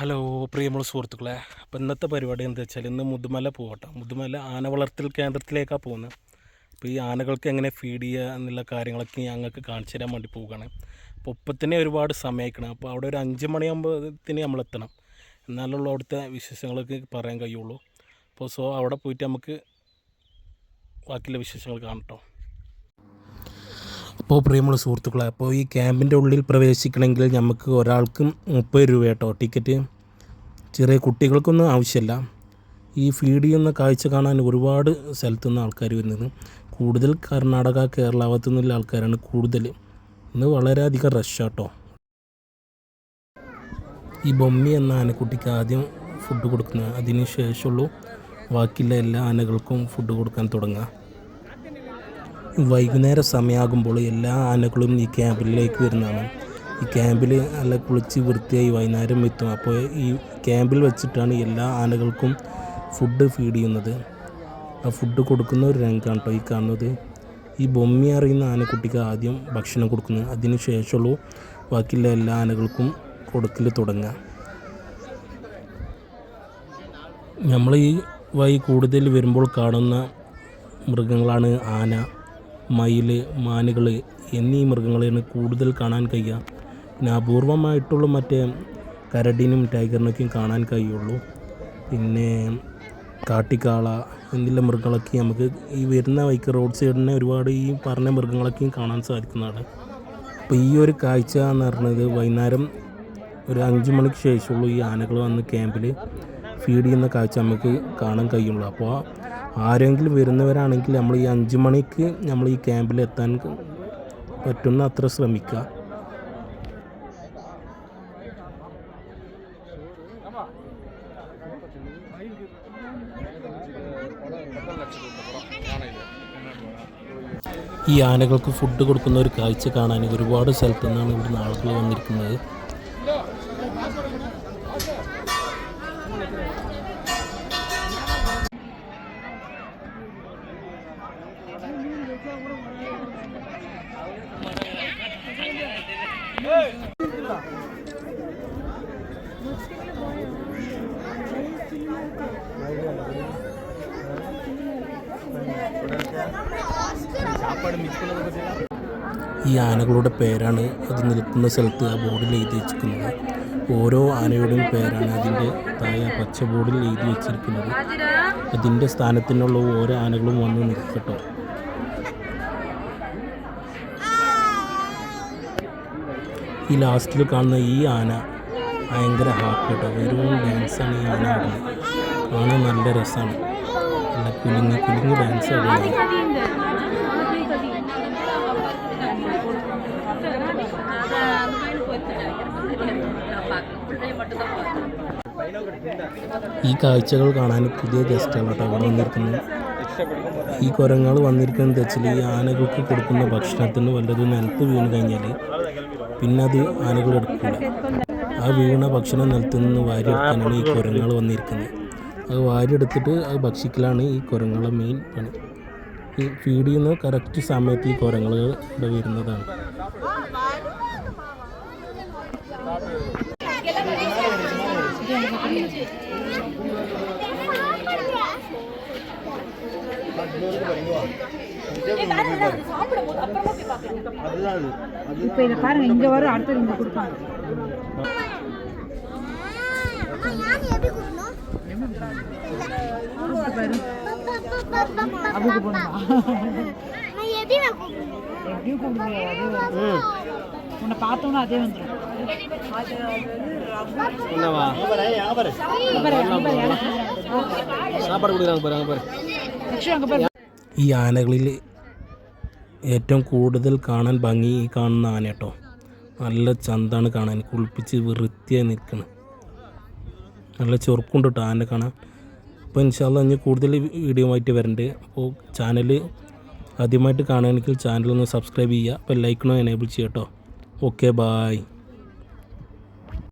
Hello പ്രിയമുള്ള സുഹൃത്തുക്കളെ. അപ്പോൾ ഇന്നത്തെ പരിപാടി എന്താ വെച്ചാൽ ഇന്ന് മുതുമല പോകട്ടെ മുതുമല ആന വളർത്തൽ കേന്ദ്രത്തിലേക്കാണ് പോകുന്നത് അപ്പോൾ ഈ ആനകൾക്ക് എങ്ങനെ ഫീഡ് ചെയ്യുക എന്നുള്ള കാര്യങ്ങളൊക്കെ ഞങ്ങൾക്ക് കാണിച്ചു തരാൻ വേണ്ടി പോവുകയാണ്. അപ്പോൾ ഒപ്പത്തിനെ ഒരുപാട് സമയക്കണം. അപ്പോൾ അവിടെ ഒരു അഞ്ച് മണിയാകുമ്പോഴത്തിന് നമ്മൾ എത്തണം എന്നാലുള്ള അവിടുത്തെ വിശേഷങ്ങളൊക്കെ പറയാൻ കഴിയുള്ളൂ. അപ്പോൾ സോ അവിടെ പോയിട്ട് നമുക്ക് ബാക്കിയുള്ള വിശേഷങ്ങൾ കാണട്ടോ അപ്പോൾ പ്രിയമുള്ള സുഹൃത്തുക്കളെ അപ്പോൾ ഈ ക്യാമ്പിന്റെ ഉള്ളിൽ പ്രവേശിക്കണമെങ്കിൽ നമുക്ക് ഒരാൾക്കും മുപ്പത് രൂപ കേട്ടോ. ടിക്കറ്റ് ചെറിയ കുട്ടികൾക്കൊന്നും ആവശ്യമില്ല. ഈ ഫീഡ് ചെയ്യുന്ന കാഴ്ച കാണാൻ ഒരുപാട് സ്ഥലത്തു നിന്ന് ആൾക്കാർ വരുന്നത്. കൂടുതൽ കർണാടക കേരള ഭാഗത്തു നിന്നുള്ള ആൾക്കാരാണ് കൂടുതൽ. ഇന്ന് വളരെയധികം റഷാട്ടോ ഈ ബൊമ്മി എന്ന ആനക്കുട്ടിക്ക് ആദ്യം ഫുഡ് കൊടുക്കുന്നത് അതിന് ശേഷമുള്ളൂ ബാക്കിയുള്ള എല്ലാ ആനകൾക്കും ഫുഡ് കൊടുക്കാൻ തുടങ്ങുക. വൈകുന്നേര സമയമാകുമ്പോൾ എല്ലാ ആനകളും ഈ ക്യാമ്പിലേക്ക് വരുന്നതാണ്. ഈ ക്യാമ്പിൽ നല്ല കുളിച്ച് വൃത്തിയായി വൈകുന്നേരം എത്തും. അപ്പോൾ ഈ ക്യാമ്പിൽ വെച്ചിട്ടാണ് എല്ലാ ആനകൾക്കും ഫുഡ് ഫീഡ് ചെയ്യുന്നത്. ആ ഫുഡ് കൊടുക്കുന്ന ഒരു രംഗമാണ് കേട്ടോ ഈ കാണുന്നത്. ഈ ബൊമ്മി അറിയുന്ന ആനക്കുട്ടിക്ക് ആദ്യം ഭക്ഷണം കൊടുക്കുന്നത് അതിന് ശേഷമുള്ളൂ ബാക്കിയുള്ള എല്ലാ ആനകൾക്കും കൊടുക്കൽ തുടങ്ങുക. നമ്മൾ ഈ വഴി കൂടുതൽ വരുമ്പോൾ കാണുന്ന മൃഗങ്ങളാണ് ആന. മയിൽ മാനുകൾ എന്നീ മൃഗങ്ങളെയാണ് കൂടുതൽ കാണാൻ കഴിയുക. പിന്നെ അപൂർവമായിട്ടുള്ള മറ്റേ കരടിനും ടൈഗറിനൊക്കെയും കാണാൻ കഴിയുള്ളൂ. പിന്നെ കാട്ടിക്കാള എന്നുള്ള മൃഗങ്ങളൊക്കെ നമുക്ക് ഈ വരുന്ന വൈക്ക് റോഡ് സൈഡിനെ ഒരുപാട് ഈ പറഞ്ഞ മൃഗങ്ങളൊക്കെയും കാണാൻ സാധിക്കുന്നതാണ്. അപ്പോൾ ഈ ഒരു കാഴ്ച എന്ന് പറഞ്ഞത് വൈകുന്നേരം ഒരു അഞ്ച് മണിക്ക് ശേഷമുള്ളൂ ഈ ആനകൾ വന്ന് ക്യാമ്പിൽ ഫീഡ് ചെയ്യുന്ന കാഴ്ച നമുക്ക് കാണാൻ കഴിയുള്ളൂ. അപ്പോൾ ആരെങ്കിലും വരുന്നവരാണെങ്കിൽ നമ്മൾ ഈ അഞ്ച് മണിക്ക് നമ്മൾ ഈ ക്യാമ്പിൽ എത്താൻ പറ്റുന്ന അത്ര ശ്രമിക്കുക. ഈ ആനകൾക്ക് ഫുഡ് കൊടുക്കുന്ന ഒരു കാഴ്ച കാണാൻ ഒരുപാട് സ്ഥലത്തു നിന്നാണ് ഇവിടുന്ന് ആളുകൾ വന്നിരിക്കുന്നത്. ഈ ആനകളുടെ പേരാണ് അത് നിൽക്കുന്ന സ്ഥലത്ത് ആ ബോർഡിൽ എഴുതി വെച്ചിരിക്കുന്നത്. ഓരോ ആനയുടെയും പേരാണ് അതിന്റെ താഴെ പച്ച ബോർഡിൽ എഴുതി വെച്ചിരിക്കുന്നത്. അതിന്റെ സ്ഥാനത്തിനുള്ള ഓരോ ആനകളും വന്ന് നിൽക്കട്ടോ. ഈ ലാസ്റ്റിൽ കാണുന്ന ഈ ആന ഭയങ്കര ഹാപ്പി കേട്ടോ. വെറും ഡാൻസാണ് ഈ ആന കാണാൻ നല്ല രസമാണ് നല്ല കുലുങ്ങി കുലുങ്ങി ഡാൻസ് ആടുന്നത് ഈ കാഴ്ചകൾ കാണാൻ പുതിയ ഗസ്റ്റാണ് കേട്ടോ അവിടെ വന്നിരിക്കുന്നത്. ഈ കുരങ്ങൾ വന്നിരിക്കുന്നത് വെച്ചാൽ ഈ ആനകൾക്ക് കൊടുക്കുന്ന ഭക്ഷണത്തിന് വല്ലതും നിലത്ത് വീണ് കഴിഞ്ഞാൽ പിന്നെ അത് ആനകൾ എടുക്കില്ല ആ വീണ ഭക്ഷണം നിലത്ത് നിന്ന് വാരിയെടുക്കാനാണ് ഈ കുരങ്ങൾ വന്നിരിക്കുന്നത്. അത് വാരിയെടുത്തിട്ട് അത് ഭക്ഷിക്കലാണ് ഈ കുരങ്ങളെ മെയിൻ പണി. ഈ ഫീഡ് ചെയ്യുന്ന കറക്റ്റ് സമയത്ത് ഈ കുരങ്ങൾ ഇവിടെ വരുന്നതാണ്. இப்போ இதை பாருங்க இங்க வரும் அடுத்தது இங்க கொடுப்பாங்க. போகணுமா எப்படியும் உன்னை பார்த்தோன்னா அதே வந்துடும் சாப்பாடு கொடுக்குறாங்க பாரு அங்கே பாரு. லட்சுமி அங்கே பாரு ഈ ആനകളിൽ ഏറ്റവും കൂടുതൽ കാണാൻ ഭംഗി ഈ കാണുന്ന ആന കേട്ടോ. നല്ല ചന്താണ് കാണാൻ. കുളിപ്പിച്ച് വൃത്തിയായി നിൽക്കണം. നല്ല ചെറുക്കുണ്ട് കേട്ടോ ആന കാണാൻ. അപ്പോൾ ഇൻഷാല്ല ഇനി കൂടുതൽ വീഡിയോ ആയിട്ട് വരണ്ട്. അപ്പോൾ ചാനൽ ആദ്യമായിട്ട് കാണുകയാണെങ്കിൽ ചാനൽ ഒന്ന് സബ്സ്ക്രൈബ് ചെയ്യുക. അപ്പോൾ ലൈക്കിനോ എനേബിൾ ചെയ്യാം കേട്ടോ. Okay bye